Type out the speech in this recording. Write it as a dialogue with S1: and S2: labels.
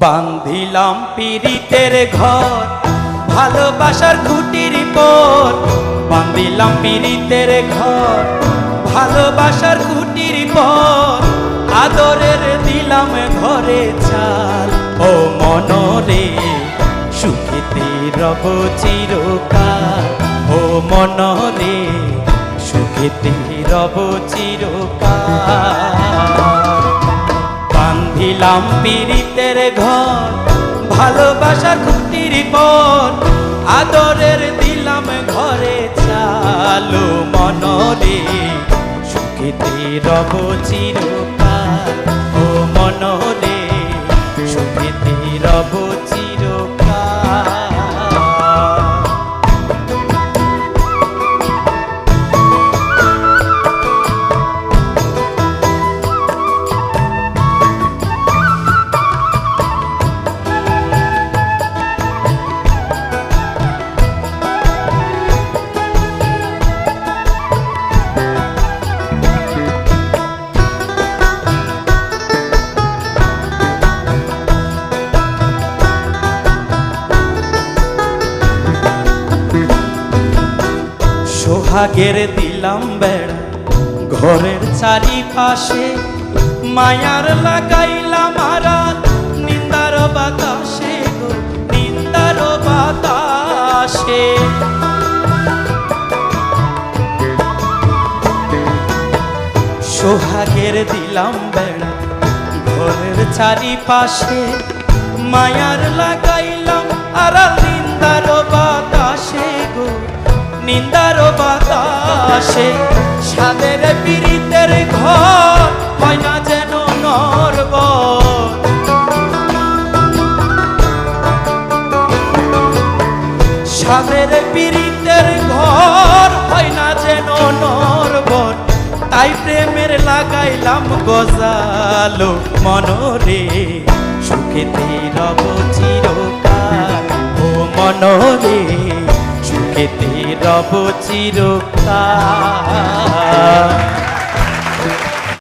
S1: বান্ধিলাম পিরিতের ঘর, ভালোবাসার খুঁটির পর। বান্ধিলাম পিরিতের ঘর, ভালোবাসার খুঁটির পর। আদরের দিলাম ঘরে চাল। ও মনরে সুখেতে রব চিরকাল। ও মনরে সুখেতে রব চিরকাল। বান্ধিলাম পীড়িতের ঘর ভালোবাসা খুঁটির পর, আদরের দিলাম ঘরে চালু মনরে সুখেতে রব চিরকাল ও মনরে সুখেতে রব সোহাগের দিলাম বেড়া। ঘরের চারিপাশে মায়ার লাগাইলাম আরা নিন্দার বাতাসে নিন্দার বাতাসে। সোহাগের দিলাম বেড়া। ঘরের চারিপাশে মায়ার লাগাইলাম গো নিন্দার বাতাসে, সাদের পীড়িতের ঘর হয় না যেন নরবর। সাদের পীড়িতের ঘর হয় না যেন নরবর। তাই প্রেমের লাগাইলাম গজালো মনরে সুখেতে রব চিরকাল। ও মনরে রব চিরকাল।